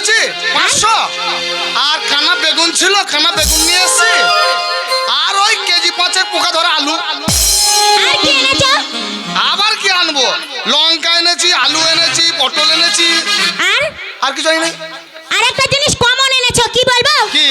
এসেছি? পাঁচশো? আর কানা বেগুন ছিল কানা বেগুন নিয়ে এসেছি। আর ওই কেজি পাঁচের পোকা ধরা আলু। আর আবার কি আনব? লঙ্কা এনেছি আলু এনেছি পটল এনেছি। আর? আর কিছু আনি নাই আরেকটা জিনিস কমন এনেছো কি বলব? কি?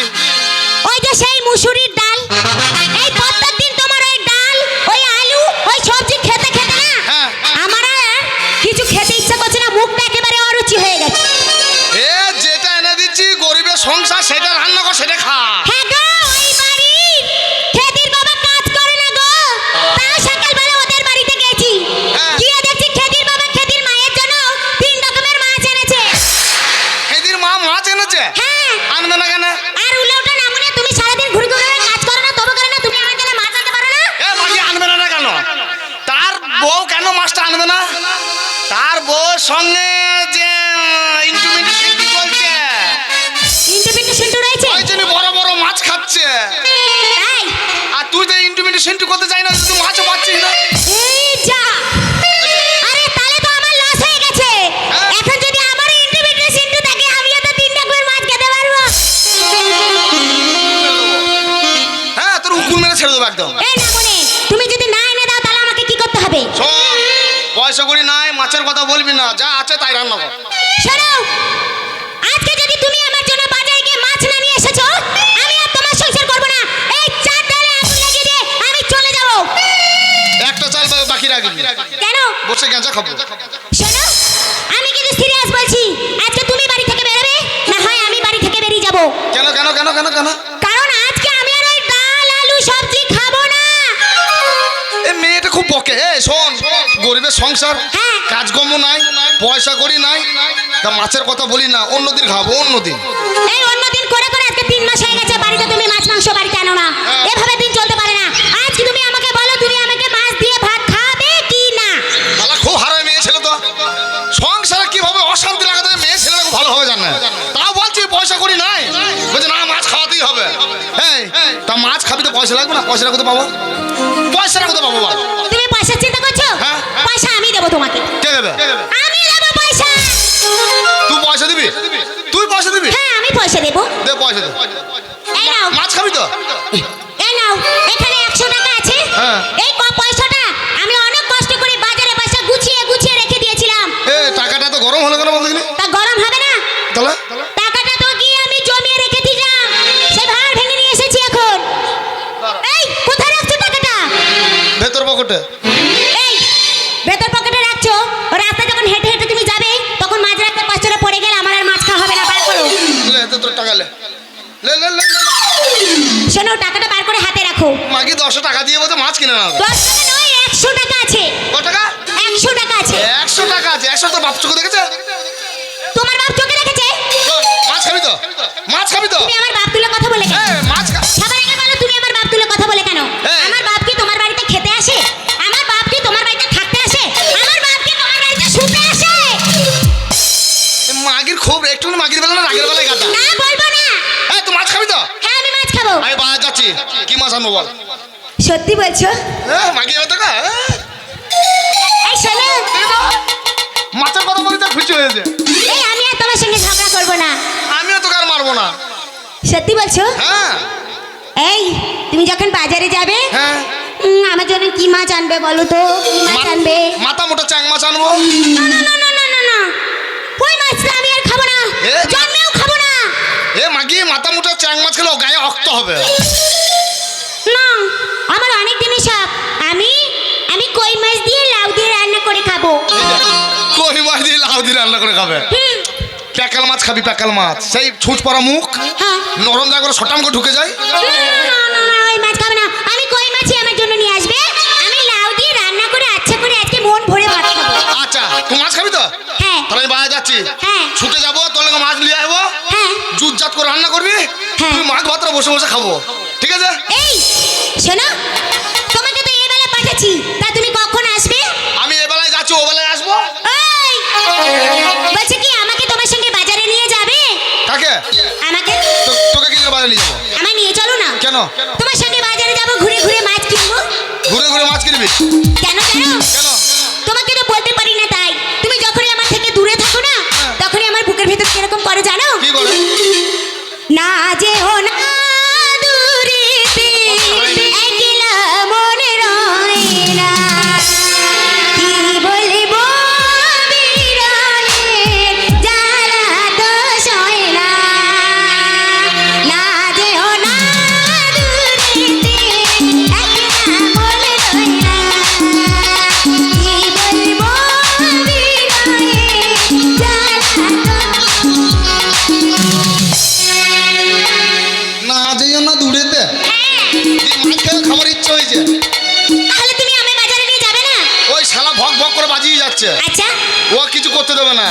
সঙ্গে যে ইন্টুমিটি সিন্টু চলছে? ইন্টু পিন্টু সিন্টু রয়েছে। ওই জন্য বড় বড় মাছ খাচ্ছে। তাই আর তুই তো ইন্টুমিটি সিন্টু করতে চাই না তুই মাছও পাচ্ছিস না। এই যা। আরে তাহলে তো আমার লস হয়ে গেছে। হ্যাঁ। এখন যদি আমার ইন্টু পিন্টু সিন্টু থাকে আমিও তো তিন রকমের মাছ খেতে পারব? হ্যাঁ তোর উকুল মেরে ছেড়ে দেবো একদম। এই না পয়সা করি নাই মাছের কথা বলবি না যা আছে তাই রান্না কর। শোনো আজকে যদি তুমি আমার জন্য বাজারে গিয়ে মাছ না নিয়ে এসেছ আমি আর তোমার সংসার করব না। এই চার ডালে আগুন লাগিয়ে দিয়ে আমি চলে যাব। একটা চাল বাকি রাখবি। কেন? বসে গেঁজা খাব। শোনো আমি কিন্তু সিরিয়াস বলছি আজকে তুমি বাড়ি থেকে বেরোবে না হয় আমি বাড়ি থেকে বেরিয়ে যাব। কেন কেন কেন কেন কেন? এ শোন গরিবের সংসার হ্যাঁ। কাজকর্ম নাই পয়সা করি নাই তা মাছের কথা বলি না অন্যদিন খাব অন্যদিন। এই অন্যদিন করে করে আজকে তিন মাস হয়ে গেছে বাড়িতে তুমি মাছ মাংস বাড়িতে আনো না? হ্যাঁ। এভাবে দিন চলতে পারে না। আজকে তুমি আমাকে বলো তুমি আমাকে মাছ দিয়ে ভাত খাবে কি না? তাহলে খুব হারায় মেয়ে ছেলে তো। সংসারে কীভাবে অশান্তি লাগাতে হয় মেয়ে ছেলেরা খুব ভালোভাবে জানে। তাও বলছি পয়সা করি নাই। বলছে না মাছ খাওয়াতেই হবে। এই তা মাছ খাবি তো পয়সা লাগবে না? পয়সাটা কোথায় পাবো? পয়সাটা কোথায় পাবো বল? তো। এই নাও এখানে একশো টাকা আছে। হ্যাঁ। এই ক পয়সাটা আমি অনেক কষ্ট করে বাজারে পয়সা গুছিয়ে গুছিয়ে রেখে দিয়েছিলাম। এ টাকাটা তো গরম হলো কেন গেলে? তা গরম হবে না? তাহলে? টাকাটা তো গিয়ে আমি জমিয়ে রেখে দিলাম। সে ভাড় ভেঙে নিয়ে এসেছি এখন। এই কোথায় রাখছো টাকাটা? ভেতর পকেটে। এই ভেতর পকেটে রাখছো। ও রাস্তা যখন হেঁটে হেঁটে তুমি যাবে তখন মাঝ রাস্তায় পাঁচটা পড়ে গেলে আমার আর মাছ খাওয়া হবে না বার করো। লে তোর টাকা লে লে লে লে লে। শোনো টাকাটা বার করে হাতে রাখো। মাগি দশশো টাকা দিয়ে বলতে মাছ কিনে নাও? দশ টাকা নয় একশো টাকা আছে। কত টাকা? একশো টাকা আছে। একশো টাকা আছে। একশো তো বাপ চোখে দেখেছে? তোমার বাপ চোখে দেখেছে? মাছ খাবি তো? মাছ খাবি তো? তুমি আমার বাপ তুলে কথা বলে মাছ খা বল সত্যি বলছো? এ, মাগি এবার টাকা এই শোনো তার খুশি এই আমি আর তোমার সঙ্গে ঝগড়া করব না। আমিও তোকে আর মারবো না। সত্যি বলছো? হ্যাঁ। এই তুমি যখন বাজারে যাবে হ্যাঁ। আমার জন্য কি মাছ আনবে বলো তো? কি মাছ আনবে? মাথা মোটা চাং মাছ আনব। না না না না না না না। ওই মাছটা আমি আর খাব না? জন্মেও খাব না। এ মাগি মাথা মোটা চাং মাছ খেলে গায়ে অক্ত হবে। না আমার অনেক দিনের শখ আমি আমি কই মাছ দিয়ে লাউ দিয়ে রান্না করে খাব। কই মাছ দিয়ে লাউ দিয়ে রান্না করে খাবে? প্যাকাল মাছ খাবি প্যাকাল মাছ। সেই ছুঁচ পরা মুখ হ্যাঁ। নরম জায়গা করে শটাম করে ঢুকে যায় ওই মাছ খাবে না। আমি কই মাছই আমার জন্য নিয়ে আসবে? আমি লাউ দিয়ে রান্না করে আচ্ছা করে আজকে মন ভরে ভাত খাব। আচ্ছা তুই মাছ খাবি তো? হ্যাঁ। তাহলে আমি বাইরে যাচ্ছি। হ্যাঁ। ছুটে যাব তোর লগে মাছ নিয়ে আসব। হ্যাঁ। জুত জাত করে রান্না করবি? হ্যাঁ। তুই মাছ ভাতটা বসে বসে খাব। ঠিক আছে? এই শোনো তোমাকে তো এবেলা পাঠাচ্ছি। তা তুমি কখন আসবে? আমি এ বেলায় যাচ্ছি ও বেলায় আসব। ওই বলছে কি আমাকে তোমার সঙ্গে বাজারে নিয়ে যাবে? কাকে? আমাকে? তোকে কি বাইরে নিয়ে যাব? আমায় নিয়ে চলো না। কেন? তোমার সঙ্গে বাজারে যাব ঘুরে ঘুরে মাছ কিনবো। ঘুরে ঘুরে মাছ কিনবি? কেন জানো কেন? করতে দেবে না।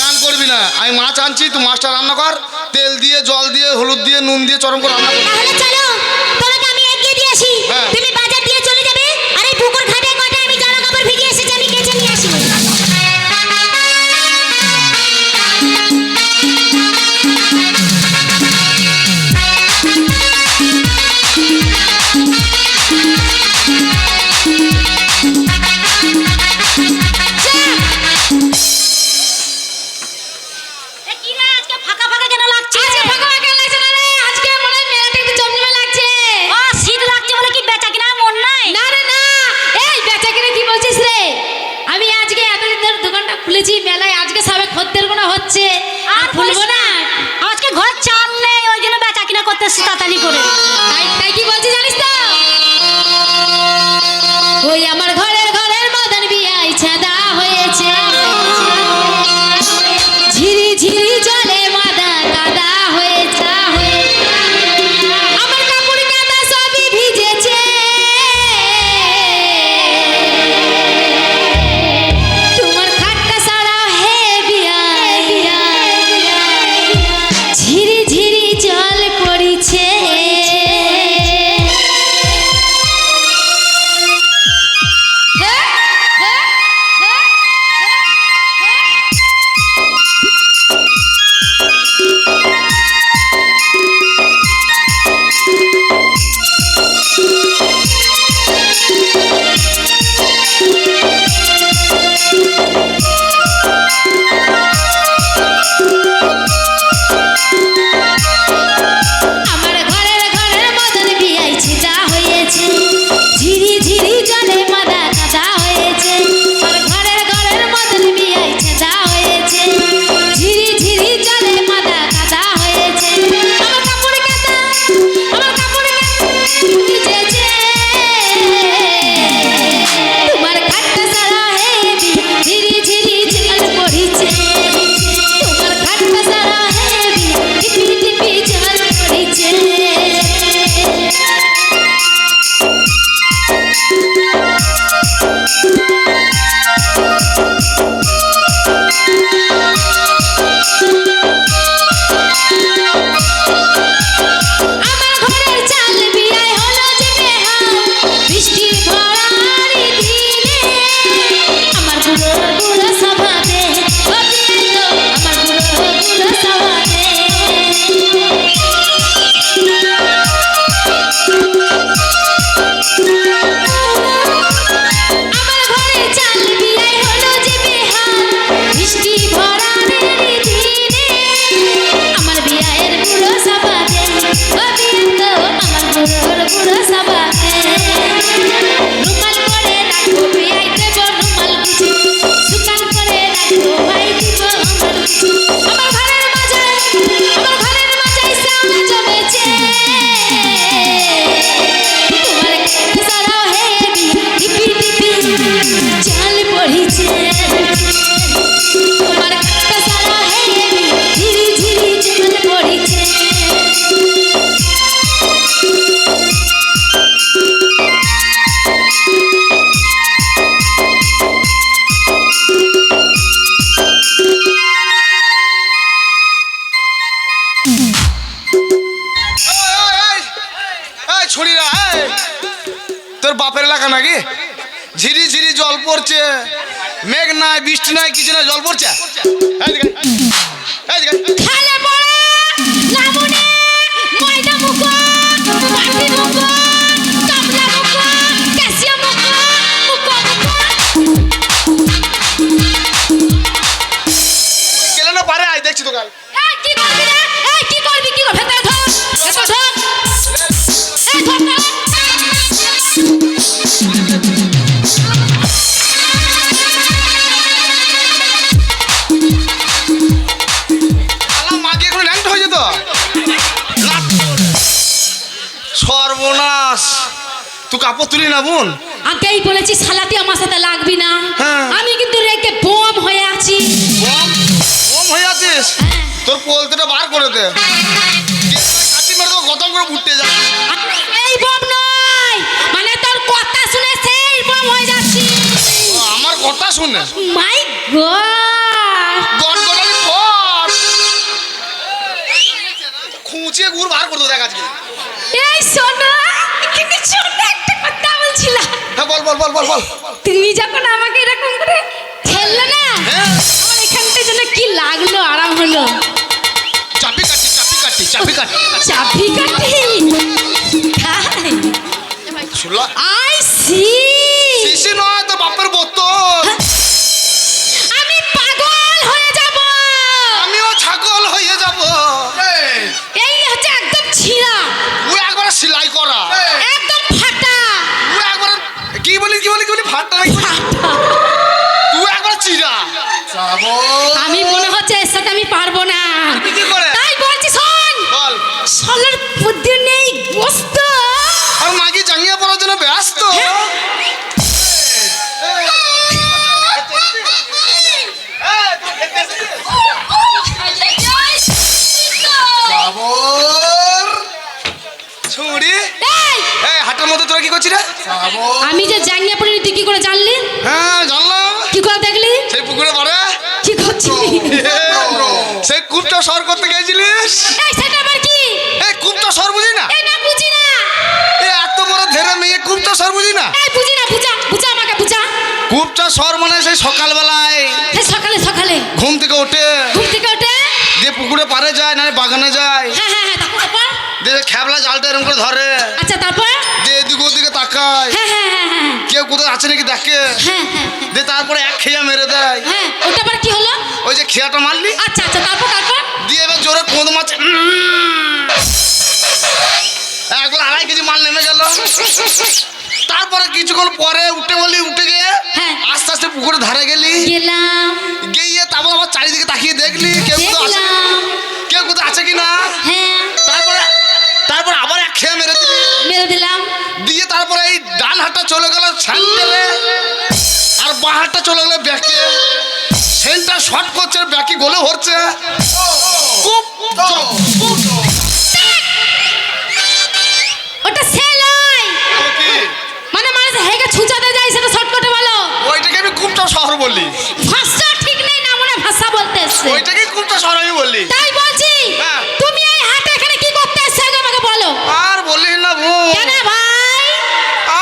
গান করবি না। আমি মাছ আনছি, তুই মাছটা রান্না কর। তেল দিয়ে, জল দিয়ে, হলুদ দিয়ে, নুন দিয়ে, চরম করে রান্না কর। খুলেছি মেলায় আজকে সবে খদ্দের গোনা হচ্ছে? আর খুলবো না। আজকে ঘর চাল নেই ওই জন্য বেচা কিনা করতে এসেছি তাড়াতাড়ি করে। তাই তাই কি বলছি জানিস তো? ওই আমার Jam. নাই বৃষ্টি নাই কিছু নাই জল পড়ছে। তুলি না বোন। আগেই বলেছি সালাতি আমার সাথে লাগবি না। হ্যাঁ। আমি কিন্তু রেগে বোম হয়ে আছি। বম? বম হয়ে আছিস? তোর পোলতেটা বার করে দে। কাটি মেরে তো গতম করে উঠতে যা। এই বোম নয়। মানে তোর কথা শুনে সেই বোম হয়ে যাচ্ছি। আমার কথা শুনে? মাই গড বল বল বল বল বল। তুমি যখন আমাকে এরকম করে ঠেললে না হ্যাঁ। আমার এখানটা যেন কি লাগল আরাম হলো। চাপি কাটি চাপি কাটি চাপি কাটি চাবি কাটি আই সি আর মাগি জাঙ্গিয়ে পড়ার জন্য ব্যস্ত। হাটের মধ্যে তোরা কি করছিস রে? আমি যে জাঙ্গিয়া পড়িনি তুই কি করে জানলি? হ্যাঁ জানলাম। কি করে দেখলি? সেই পুকুরে পড়ে কি করছিলি? সেই কূপটা সর করতে গেছিলিস এই সেটা আবার কি এই কূপটা সর বুঝি না এই না বুঝি না এই এত বড় ধেরে মেয়ে কূপটা সর বুঝি না? এই বুঝি না বুঝা বুঝা আমাকে বুঝা। কূপটা সর মানে সেই সকালবেলায়। সেই সকালে সকালে। ঘুম থেকে উঠে ঘুম থেকে ওঠে। যে পুকুরে পারে যায় না বাগানে যায়। হ্যাঁ হ্যাঁ হ্যাঁ তারপর তারপর? দিয়ে খেবলা জালটা এরকম করে ধরে। আচ্ছা তারপর? দিয়ে এদিকে ওদিকে তাকায়। হ্যাঁ হ্যাঁ হ্যাঁ কেউ কোথাও আছে নাকি দেখে? হ্যাঁ হ্যাঁ দিয়ে তারপরে এক খেয়া মেরে দেয়। হ্যাঁ ওটা আবার কি হলো? ওই যে খেয়াটা মারলি? আচ্ছা আচ্ছা তারপর তারপর? দিয়ে এবার জোরে কোঁদ মাছ একবার আড়াই কেজি মাল নেমে গেল। তারপরে কিছুক্ষণ পরে উঠে বলি উঠে গিয়ে হ্যাঁ। আস্তে আস্তে পুকুরে ধারে গেলি। গেলাম। গিয়ে তারপর আবার চারিদিকে তাকিয়ে দেখলি কেউ কোথাও আছে কেউ কোথাও আছে কি না হ্যাঁ। তারপরে তারপর আবার এক খেয়ে মেরে দিলি। মেরে দিলাম। দিয়ে তারপরে এই ডান হাতটা চলে গেল স্যান্ডেলে আর বাঁ হাতটা চলে গেল ব্যাকে। সেন্টার শর্ট করছে ব্যাকি গোলে খুব খুব বললি? তাই বলছি। হ্যাঁ। তুমি এই হাটে এখানে কি করতে এসছো আমাকে বলো। আর বলিস না বোন। কেন ভাই?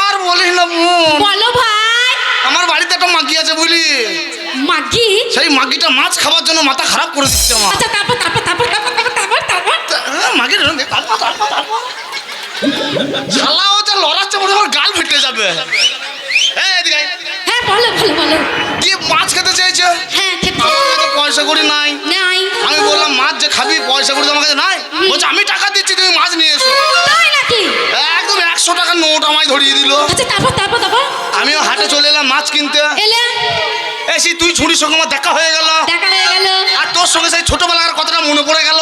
আর বলিস না বোন। বলো ভাই। আমার বাড়িতে একটা মাগি আছে বুঝলি? মাগি? সেই মাগিটা মাছ খাবার জন্য মাথা খারাপ করে দিচ্ছে আমার। আচ্ছা তারপর তারপর তারপর তারপর তারপর তারপর তারপর। মাগির শালাও যা লড়াচ্ছে মনে হয় গাল ফেটে যাবে। হ্যাঁ বলো বলো বলো। দিয়ে মাছ খেতে চেয়েছে হ্যাঁ খেতে পয়সা করি নাই। নাই খাবি পয়সা করি আমার কাছে নাই? বলছে আমি টাকা দিচ্ছি তুমি মাছ নিয়ে এসো। তাই নাকি? একদম একশো টাকার নোট আমায় ধরিয়ে দিল। আচ্ছা তারপর তারপর তারপর? আমিও হাটে চলে এলাম মাছ কিনতে। এলে? এসি তুই ছুরির সঙ্গে আমার দেখা হয়ে গেল। দেখা হয়ে গেল। আর তোর সঙ্গে সেই ছোটবেলার কথাটা মনে পড়ে গেল।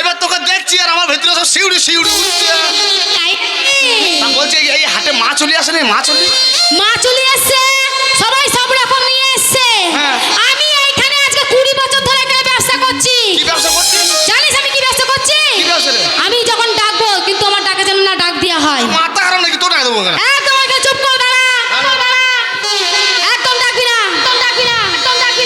এবার তোকে দেখছি আর আমার ভেতরে সব শিউড়ি শিউড়ি উঠছে। বলছে এই- হাটে মাছ চলে আসে নি মাছ চলে মা চলে এসছে